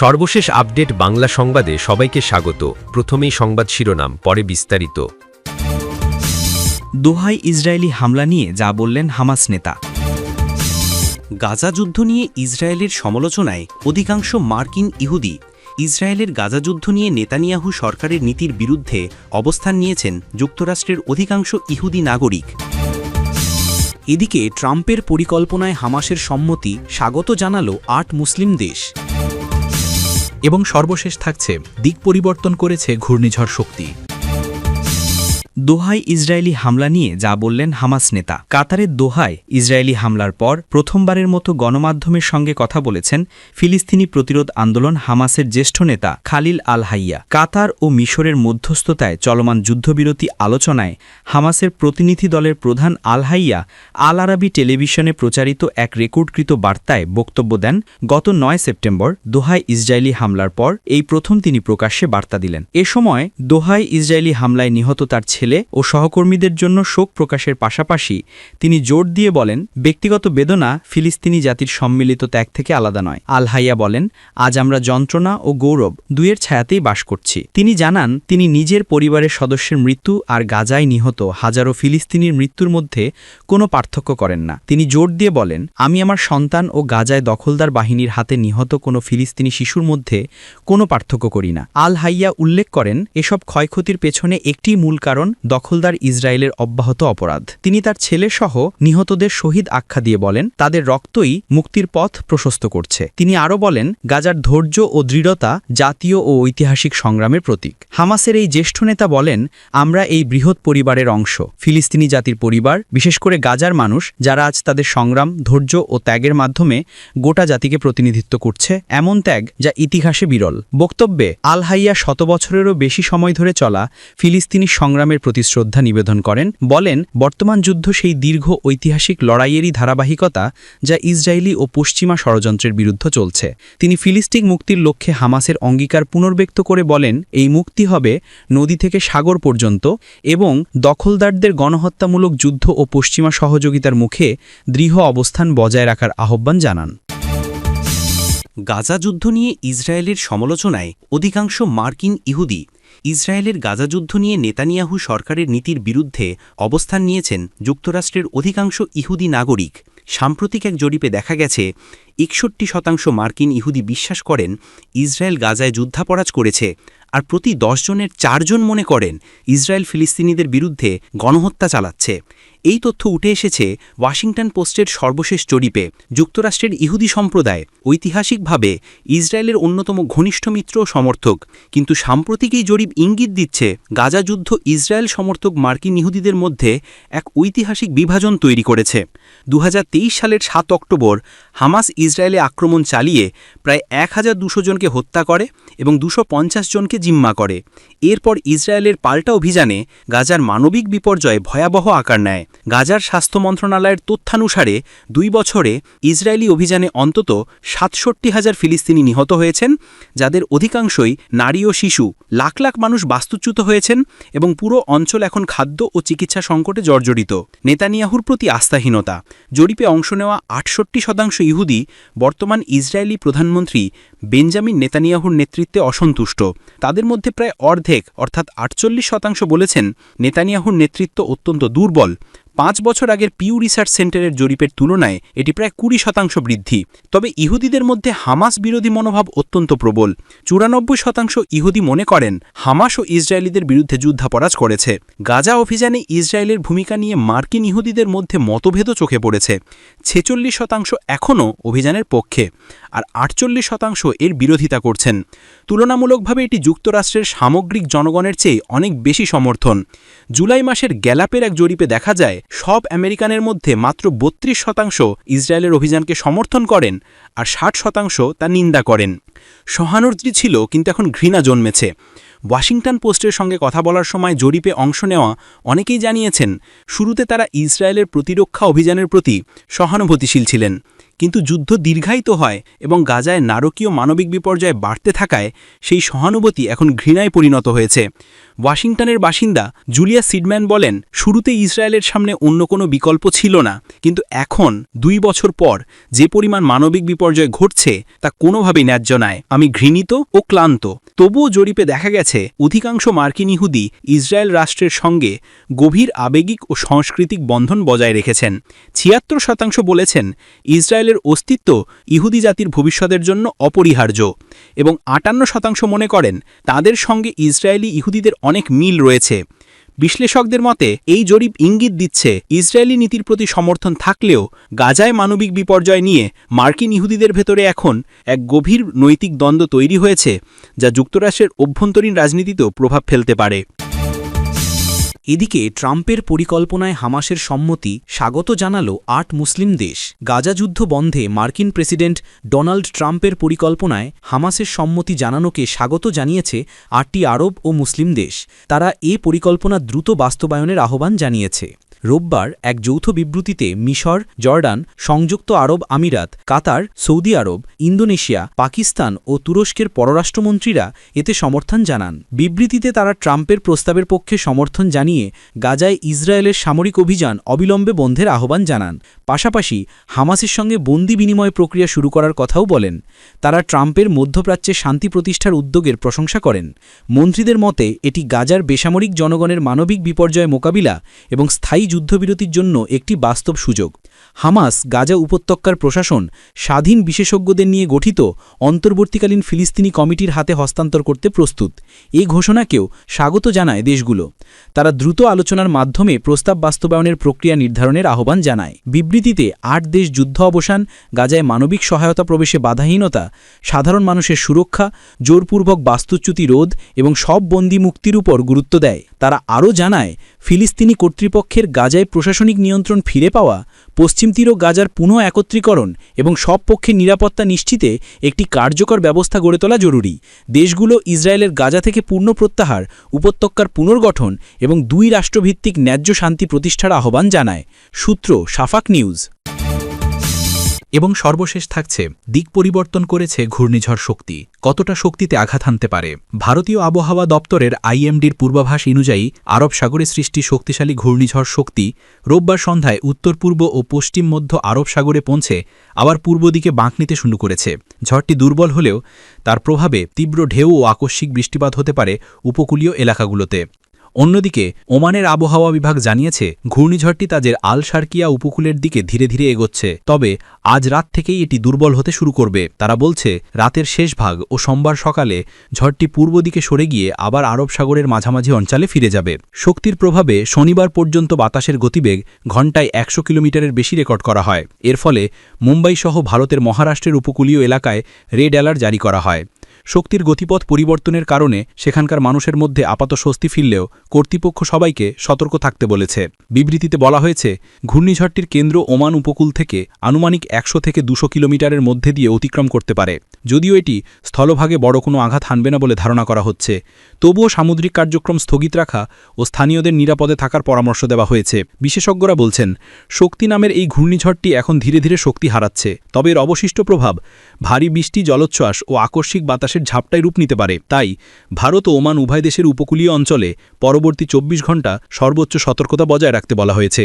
সর্বশেষ আপডেট বাংলা সংবাদে সবাইকে স্বাগত। প্রথমেই সংবাদ শিরোনাম, পরে বিস্তারিত। দোহাই ইসরায়েলি হামলা নিয়ে যা বললেন হামাস নেতা। গাজা যুদ্ধ নিয়ে ইসরায়েলের সমালোচনায় অধিকাংশ মার্কিন ইহুদি। ইসরায়েলের গাজা যুদ্ধ নিয়ে নেতানিয়াহু সরকারের নীতির বিরুদ্ধে অবস্থান নিয়েছেন যুক্তরাষ্ট্রের অধিকাংশ ইহুদি নাগরিক। এদিকে ট্রাম্পের পরিকল্পনায় হামাসের সম্মতি স্বাগত জানালো আট মুসলিম দেশ। এবং সর্বশেষ থাকছে দিক পরিবর্তন করেছে ঘূর্ণিঝড় শক্তি। দোহাই ইসরায়েলি হামলা নিয়ে যা বললেন হামাস নেতা। কাতারের দোহায় ইসরায়েলি হামলার পর প্রথমবারের মতো গণমাধ্যমের সঙ্গে কথা বলেছেন ফিলিস্তিনি প্রতিরোধ আন্দোলন হামাসের জ্যেষ্ঠ নেতা খালিল আল হাইয়া। কাতার ও মিশরের মধ্যস্থতায় চলমান যুদ্ধবিরতি আলোচনায় হামাসের প্রতিনিধি দলের প্রধান আল হাইয়া আল আরাবি টেলিভিশনে প্রচারিত এক রেকর্ডকৃত বার্তায় বক্তব্য দেন। গত নয় সেপ্টেম্বর দোহায় ইসরায়েলি হামলার পর এই প্রথম তিনি প্রকাশ্যে বার্তা দিলেন। এ সময় দোহায় ইসরায়েলি হামলায় নিহত তার ছেলে ও সহকর্মীদের জন্য শোক প্রকাশের পাশাপাশি তিনি জোর দিয়ে বলেন, ব্যক্তিগত বেদনা ফিলিস্তিনি জাতির সম্মিলিত ত্যাগ থেকে আলাদা নয়। আলহাইয়া বলেন, আজ আমরা যন্ত্রণা ও গৌরব দুয়ের ছায়াতেই বাস করছি। তিনি জানান, তিনি নিজের পরিবারের সদস্যের মৃত্যু আর গাজায় নিহত হাজারো ফিলিস্তিনির মৃত্যুর মধ্যে কোনো পার্থক্য করেন না। তিনি জোর দিয়ে বলেন, আমি আমার সন্তান ও গাজায় দখলদার বাহিনীর হাতে নিহত কোনো ফিলিস্তিনি শিশুর মধ্যে কোনো পার্থক্য করি না। আল হাইয়া উল্লেখ করেন, এসব ক্ষয়ক্ষতির পেছনে একটি মূল কারণ দখলদার ইসরায়েলের অব্যাহত অপরাধ। তিনি তার ছেলেসহ নিহতদের শহীদ আখ্যা দিয়ে বলেন, তাদের রক্তই মুক্তির পথ প্রশস্ত করছে। তিনি আরও বলেন, গাজার ধৈর্য ও দৃঢ়তা জাতীয় ও ঐতিহাসিক সংগ্রামের প্রতীক। হামাসের এই জ্যেষ্ঠ নেতা বলেন, আমরা এই বৃহৎ পরিবারের অংশ। ফিলিস্তিনি জাতির পরিবার, বিশেষ করে গাজার মানুষ, যারা আজ তাদের সংগ্রাম, ধৈর্য ও ত্যাগের মাধ্যমে গোটা জাতিকে প্রতিনিধিত্ব করছে, এমন ত্যাগ যা ইতিহাসে বিরল। বক্তব্যে আলহাইয়া শত বছরেরও বেশি সময় ধরে চলা ফিলিস্তিনি সংগ্রামের প্রতি শ্রদ্ধা নিবেদন করেন, বলেন, বর্তমান যুদ্ধ সেই দীর্ঘ ঐতিহাসিক লড়াইয়েরই ধারাবাহিকতা যা ইসরায়েলি ও পশ্চিমা ষড়যন্ত্রের বিরুদ্ধে চলছে। তিনি ফিলিস্তিক মুক্তির লক্ষ্যে হামাসের অঙ্গীকার পুনর্ব্যক্ত করে বলেন, এই মুক্তি হবে নদী থেকে সাগর পর্যন্ত এবং দখলদারদের গণহত্যামূলক যুদ্ধ ও পশ্চিমা সহযোগিতার মুখে দৃঢ় অবস্থান বজায় রাখার আহ্বান জানান। গাজা যুদ্ধ নিয়ে ইসরায়েলের সমালোচনায় অধিকাংশ মার্কিন ইহুদি ইসরায়েলের গাজাযুদ্ধ নিয়ে নেতানিয়াহু সরকারের নীতির বিরুদ্ধে অবস্থান নিয়েছেন যুক্তরাষ্ট্রের অধিকাংশ ইহুদি নাগরিক। সাম্প্রতিক এক জরিপে দেখা গেছে, একষট্টি শতাংশ মার্কিন ইহুদি বিশ্বাস করেন ইসরায়েল গাজায় যুদ্ধাপরাজ করেছে আর প্রতি দশজনের চারজন মনে করেন ইসরায়েল ফিলিস্তিনিদের বিরুদ্ধে গণহত্যা চালাচ্ছে। এই তথ্য উঠে এসেছে ওয়াশিংটন পোস্টের সর্বশেষ জরিপে। যুক্তরাষ্ট্রের ইহুদি সম্প্রদায় ঐতিহাসিকভাবে ইসরায়েলের অন্যতম ঘনিষ্ঠ মিত্র সমর্থক। কিন্তু সাম্প্রতিক এই জরিপ ইঙ্গিত দিচ্ছে গাজা যুদ্ধ ইসরায়েল সমর্থক মার্কিন ইহুদিদের মধ্যে এক ঐতিহাসিক বিভাজন তৈরি করেছে। দু হাজার তেইশ সালের সাত অক্টোবর হামাস ইসরায়েলে আক্রমণ চালিয়ে প্রায় এক হাজার জনকে হত্যা করে এবং দুশো জনকে জিম্মা করে। এরপর ইসরায়েলের পাল্টা অভিযানে গাজার মানবিক বিপর্যয় ভয়াবহ আকার নেয়। গাজার স্বাস্থ্য মন্ত্রণালয়ের তথ্যানুসারে দুই বছরে ইসরায়েলি অভিযানে অন্তত সাতষট্টি হাজার ফিলিস্তিনি নিহত হয়েছেন, যাদের অধিকাংশই নারী ও শিশু। লাখ লাখ মানুষ বাস্তুচ্যুত হয়েছেন এবং পুরো অঞ্চল এখন খাদ্য ও চিকিৎসা সংকটে জর্জরিত। নেতানিয়াহুর প্রতি আস্থাহীনতা। জরিপে অংশ নেওয়া আটষট্টি শতাংশ ইহুদি, বর্তমান ইসরায়েলি প্রধানমন্ত্রী বেঞ্জামিন নেতানিয়াহুর নেতৃত্বে অসন্তুষ্ট। তাদের মধ্যে প্রায় অর্ধেক, অর্থাৎ আটচল্লিশ শতাংশ বলেছেন, নেতানিয়াহুর নেতৃত্ব অত্যন্ত দুর্বল। পাঁচ বছর আগের পিউ রিসার্চ সেন্টারের জরিপের তুলনায় এটি প্রায় কুড়ি শতাংশ বৃদ্ধি। তবে ইহুদিদের মধ্যে হামাস বিরোধী মনোভাব অত্যন্ত প্রবল। চুরানব্বই শতাংশ ইহুদি মনে করেন, হামাস ও ইসরায়েলিদের বিরুদ্ধে যুদ্ধাপরাজ করেছে। গাজা অভিযানে ইসরায়েলের ভূমিকা নিয়ে মার্কিন ইহুদিদের মধ্যে মতভেদও চোখে পড়েছে। ছেচল্লিশ শতাংশ এখনও অভিযানের পক্ষে, আর আটচল্লিশ শতাংশ এর বিরোধিতা করছেন। তুলনামূলকভাবে এটি যুক্তরাষ্ট্রের সামগ্রিক জনগণের চেয়ে অনেক বেশি সমর্থন। জুলাই মাসের গ্যালাপের এক জরিপে দেখা যায় সব আমেরিকানের মধ্যে মাত্র বত্রিশ শতাংশ ইসরায়েলের অভিযানকে সমর্থন করেন আর ষাট শতাংশ তা নিন্দা করেন। সহানুর্তি ছিল, কিন্তু এখন ঘৃণা জন্মেছে। ওয়াশিংটন পোস্টের সঙ্গে কথা বলার সময় জরিপে অংশ নেওয়া অনেকেই জানিয়েছেন, শুরুতে তারা ইসরায়েলের প্রতিরক্ষা অভিযানের প্রতি সহানুভূতিশীল ছিলেন। কিন্তু যুদ্ধ দীর্ঘায়িত হয় এবং গাজায় নারকীয় মানবিক বিপর্যয় বাড়তে থাকায় সেই সহানুভূতি এখন ঘৃণায় পরিণত হয়েছে। ওয়াশিংটনের বাসিন্দা জুলিয়া সিডম্যান বলেন শুরুতে ইসরায়েলের সামনে অন্য কোনো বিকল্প ছিল না, কিন্তু এখন, দুই বছর পর, যে পরিমাণ মানবিক বিপর্যয় ঘটছে, তা কোনোভাবেই ন্যায্য নয়। আমি ঘৃণিত ও ক্লান্ত। তবুও জরিপে দেখা গেছে, অধিকাংশ মার্কিন ইহুদি ইসরায়েল রাষ্ট্রের সঙ্গে গভীর আবেগিক ও সাংস্কৃতিক বন্ধন বজায় রেখেছেন। ছিয়াত্তর শতাংশ বলেছেন, ইসরায়েলের অস্তিত্ব ইহুদি জাতির ভবিষ্যতের জন্য অপরিহার্য এবং আটান্ন শতাংশ মনে করেন তাদের সঙ্গে ইসরায়েলি ইহুদিদের অনেক মিল রয়েছে। বিশ্লেষকদের মতে, এই জরিপ ইঙ্গিত দিচ্ছে ইসরায়েলি নীতির প্রতি সমর্থন থাকলেও গাজায় মানবিক বিপর্যয় নিয়ে মার্কিন ইহুদিদের ভেতরে এখন এক গভীর নৈতিক দ্বন্দ্ব তৈরি হয়েছে, যা যুক্তরাষ্ট্রের অভ্যন্তরীণ রাজনীতিতেও প্রভাব ফেলতে পারে। এদিকে ট্রাম্পের পরিকল্পনায় হামাসের সম্মতি স্বাগত জানাল আট মুসলিম দেশ। গাজা যুদ্ধ বন্ধে মার্কিন প্রেসিডেন্ট ডোনাল্ড ট্রাম্পের পরিকল্পনায় হামাসের সম্মতি জানানোকে স্বাগত জানিয়েছে আটটি আরব ও মুসলিম দেশ। তারা এ পরিকল্পনা দ্রুত বাস্তবায়নের আহ্বান জানিয়েছে। রোববার এক যৌথ বিবৃতিতে মিশর, জর্ডান, সংযুক্ত আরব আমিরাত, কাতার, সৌদি আরব, ইন্দোনেশিয়া, পাকিস্তান ও তুরস্কের পররাষ্ট্রমন্ত্রীরা এতে সমর্থন জানান। বিবৃতিতে তারা ট্রাম্পের প্রস্তাবের পক্ষে সমর্থন জানিয়ে গাজায় ইসরায়েলের সামরিক অভিযান অবিলম্বে বন্ধের আহ্বান জানান। পাশাপাশি হামাসের সঙ্গে বন্দি বিনিময় প্রক্রিয়া শুরু করার কথাও বলেন। তারা ট্রাম্পের মধ্যপ্রাচ্যে শান্তি প্রতিষ্ঠার উদ্যোগের প্রশংসা করেন। মন্ত্রীদের মতে, এটি গাজার বেসামরিক জনগণের মানবিক বিপর্যয় মোকাবিলা এবং স্থায়ী যুদ্ধবিরতির জন্য একটি বাস্তব সুযোগ। হামাস গাজা উপত্যকার প্রশাসন স্বাধীন বিশেষজ্ঞদের নিয়ে গঠিত অন্তর্বর্তীকালীন ফিলিস্তিনি কমিটির হাতে হস্তান্তর করতে প্রস্তুত। এই ঘোষণাকেও স্বাগত জানায় দেশগুলো। তারা দ্রুত আলোচনার মাধ্যমে প্রস্তাব বাস্তবায়নের প্রক্রিয়া নির্ধারণের আহ্বান জানায়। বিবৃতিতে, আট দেশ যুদ্ধ অবসান, গাজায় মানবিক সহায়তা প্রবেশে বাধাহীনতা, সাধারণ মানুষের সুরক্ষা, জোরপূর্বক বাস্তুচ্যুতি রোধ এবং সব বন্দি মুক্তির উপর গুরুত্ব দেয়। তারা আরও জানায়, ফিলিস্তিনি কর্তৃপক্ষের গাজায় প্রশাসনিক নিয়ন্ত্রণ ফিরে পাওয়া পশ্চিম তীর ও গাজার পুনঃ একত্রীকরণ এবং সব পক্ষের নিরাপত্তা নিশ্চিতে একটি কার্যকর ব্যবস্থা গড়ে তোলা জরুরি। দেশগুলো ইসরায়েলের গাজা থেকে পূর্ণ প্রত্যাহার, উপত্যকার পুনর্গঠন এবং দুই রাষ্ট্রভিত্তিক ন্যায্য শান্তি প্রতিষ্ঠার আহ্বান জানায়। সূত্র, সাফাক নিউজ। এবং সর্বশেষ থাকছে, দিক পরিবর্তন করেছে ঘূর্ণিঝড় শক্তি। কতটা শক্তিতে আঘাত হানতে পারে? ভারতীয় আবহাওয়া দপ্তরের আইএমডির পূর্বাভাস অনুযায়ী, আরব সাগরে সৃষ্টি শক্তিশালী ঘূর্ণিঝড় শক্তি রোববার সন্ধ্যায় উত্তর, পূর্ব ও পশ্চিম মধ্য আরব সাগরে পৌঁছে আবার পূর্ব দিকে বাঁক নিতে শুরু করেছে। ঝড়টি দুর্বল হলেও তার প্রভাবে তীব্র ঢেউ ও আকস্মিক বৃষ্টিপাত হতে পারে উপকূলীয় এলাকাগুলোতে। অন্যদিকে, ওমানের আবহাওয়া বিভাগ জানিয়েছে, ঘূর্ণিঝড়টি তাদের আল শার্কিয়া উপকূলের দিকে ধীরে ধীরে এগোচ্ছে। তবে, আজ রাত থেকেই এটি দুর্বল হতে শুরু করবে। তারা বলছে, রাতের শেষ ভাগ ও সোমবার সকালে ঝড়টি পূর্ব দিকে সরে গিয়ে আবার আরব সাগরের মাঝামাঝি অঞ্চলে ফিরে যাবে। শক্তির প্রভাবে শনিবার পর্যন্ত বাতাসের গতিবেগ ঘণ্টায় একশো কিলোমিটারের বেশি রেকর্ড করা হয়। এর ফলে মুম্বাই সহ ভারতের মহারাষ্ট্রের উপকূলীয় এলাকায় রেড অ্যালার্ট জারি করা হয়। শক্তির গতিপথ পরিবর্তনের কারণে সেখানকার মানুষের মধ্যে আপাত স্বস্তি ফিরলেও কর্তৃপক্ষ সবাইকে সতর্ক থাকতে বলেছে। বিবৃতিতে বলা হয়েছে, ঘূর্ণিঝড়টির কেন্দ্র ওমান উপকূল থেকে আনুমানিক একশো থেকে দুশো কিলোমিটারের মধ্যে দিয়ে অতিক্রম করতে পারে। যদিও এটি স্থলভাগে বড় কোনো আঘাত হানবে না বলে ধারণা করা হচ্ছে। তবুও সামুদ্রিক কার্যক্রম স্থগিত রাখা ও স্থানীয়দের নিরাপদে থাকার পরামর্শ দেওয়া হয়েছে। বিশেষজ্ঞরা বলছেন, শক্তি নামের এই ঘূর্ণিঝড়টি এখন ধীরে ধীরে শক্তি হারাচ্ছে। তবে এর অবশিষ্ট প্রভাব ভারী বৃষ্টি, জলোচ্ছ্বাস ও আকস্মিক বাতাসের ঝাপটায় রূপ নিতে পারে। তাই ভারত ও ওমান উভয় দেশের উপকূলীয় অঞ্চলে পরবর্তী চব্বিশ ঘণ্টা সর্বোচ্চ সতর্কতা বজায় রাখতে বলা হয়েছে।